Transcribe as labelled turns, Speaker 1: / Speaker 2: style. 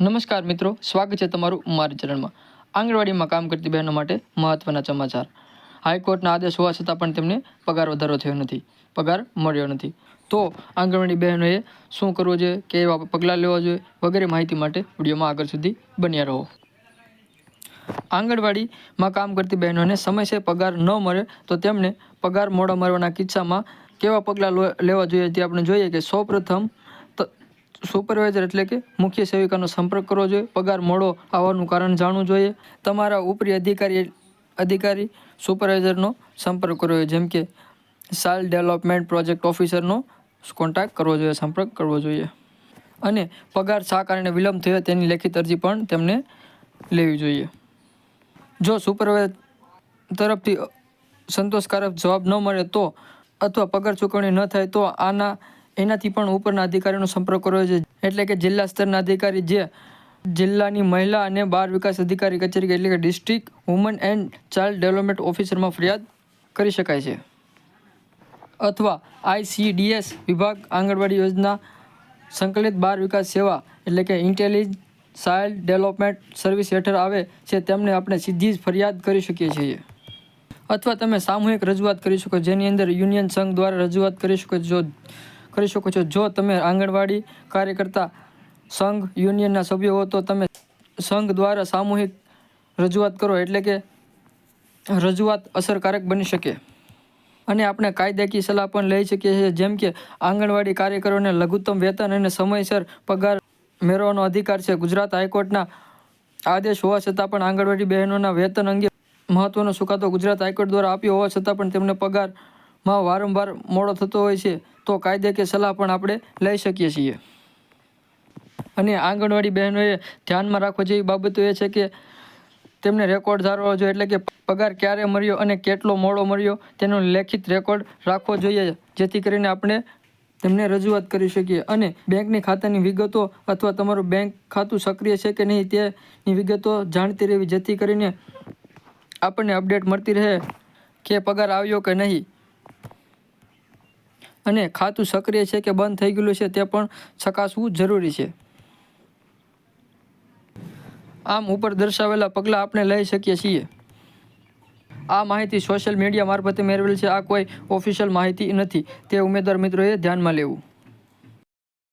Speaker 1: નમસ્કાર મિત્રો, સ્વાગત છે તમારું મારી ચરણમાં આંગણવાડીમાં કામ કરતી બહેનો માટે મહત્વના સમાચાર. હાઈકોર્ટના આદેશ હોવા છતાં પણ તેમને પગાર વધારો થયો નથી. પગાર મળ્યો નથી. તો આંગણવાડી બહેનોએ શું કરવું જોઈએ કેવા પગલાં લેવા જોઈએ, વગેરે માહિતી માટે વિડીયોમાં આગળ સુધી બન્યા રહો. આંગણવાડીમાં કામ કરતી બહેનોને સમયસર પગાર ન મળે તો તેમને પગાર મોડા મળવાના કિસ્સામાં કેવા પગલાં લેવા જોઈએ તે આપણે જોઈએ કે સૌપ્રથમ સુપરવાઇઝર એટલે કે મુખ્ય સેવિકાનો સંપર્ક કરવો જોઈએ, પગાર મોડો આવવાનું કારણ જાણવું જોઈએ. તમારા ઉપરી અધિકારી અધિકારી સુપરવાઇઝરનો સંપર્ક કરવો જોઈએ, જેમ કે સાલ ડેવલપમેન્ટ પ્રોજેક્ટ ઓફિસરનો કોન્ટેક્ટ કરવો જોઈએ, સંપર્ક કરવો જોઈએ. અને પગાર શા કારણે વિલંબ થયો તેની લેખિત અરજી પણ તેમને લેવી જોઈએ. જો સુપરવાઇઝર તરફથી સંતોષકારક જવાબ ન મળે તો અથવા પગાર ચૂકવણી ન થાય તો આના એનાથી પણ ઉપરના અધિકારીનો સંપર્ક કરવો જોઈએ એટલે કે જિલ્લા સ્તરના અધિકારી જે જિલ્લાની મહિલા અને બાળ વિકાસ અધિકારી કચેરી એટલે કે district woman and child development ઓફિસરમાં ફરિયાદ કરી શકાય છે. અથવા આઈસીડીએસ વિભાગ આંગણવાડી યોજના સંકલિત બાળ વિકાસ સેવા એટલે કે ઇન્ટેલિજ ચાઇલ્ડ ડેવલપમેન્ટ સર્વિસ હેઠળ આવે છે તેમને આપણે સીધી જ ફરિયાદ કરી શકીએ છીએ. અથવા તમે સામૂહિક રજૂઆત કરી શકો જેની અંદર યુનિયન સંઘ દ્વારા રજૂઆત કરી શકો જો કરી શકો છો. જો તમે આંગણવાડી કાર્યકર્તા સંઘ યુનિયનના સભ્યો હો, તો તમે સંઘ દ્વારા સામૂહિક રજૂઆત કરો, એટલે કે રજૂઆત અસરકારક બની શકે. અને આપણે કાયદાકીય સલાહ પણ લઈ શકીએ છીએ, જેમ કે આંગણવાડી કાર્યકરોને લઘુત્તમ વેતન અને સમયસર પગાર મેળવવાનો અધિકાર છે. ગુજરાત હાઈકોર્ટના આદેશ હોવા છતાં પણ આંગણવાડી બહેનોના વેતન અંગે મહત્વનો ચુકાદો ગુજરાત હાઈકોર્ટ દ્વારા આપ્યો હોવા છતાં પણ તેમને પગારમાં વારંવાર મોડો થતો હોય છે, તો કાયદે કે સલાહ પણ આપણે લઈ શકીએ છીએ. અને આંગણવાડી બહેનોએ ધ્યાનમાં રાખવા જેવી બાબતો એ છે કે, તેમને રેકોર્ડ ધારવો જોઈએ, એટલે કે પગાર ક્યારે મળ્યો અને કેટલો મોડો મળ્યો, તેનો લેખિત રેકોર્ડ રાખવો જોઈએ, જેથી કરીને આપણે તેમને રજૂઆત કરી શકીએ. અને બેંકની ખાતાની વિગતો અથવા તમારું બેંક ખાતું સક્રિય છે કે નહીં, તેની વિગતો જાણતી રહેવી, જેથી કરીને આપણને અપડેટ મળતી રહે કે પગાર આવ્યો કે નહીં. અને ખાતું સક્રિય છે કે બંધ થઈ ગયેલું છે તે પણ ચકાસવું જરૂરી છે. આમ ઉપર દર્શાવેલા પગલાં આપણે લઈ શકીએ છીએ. આ માહિતી સોશિયલ મીડિયા મારફતે મેળવેલ છે. આ કોઈ ઓફિશિયલ માહિતી નથી. તે ઉમેદવાર મિત્રોએ ધ્યાનમાં લેવું.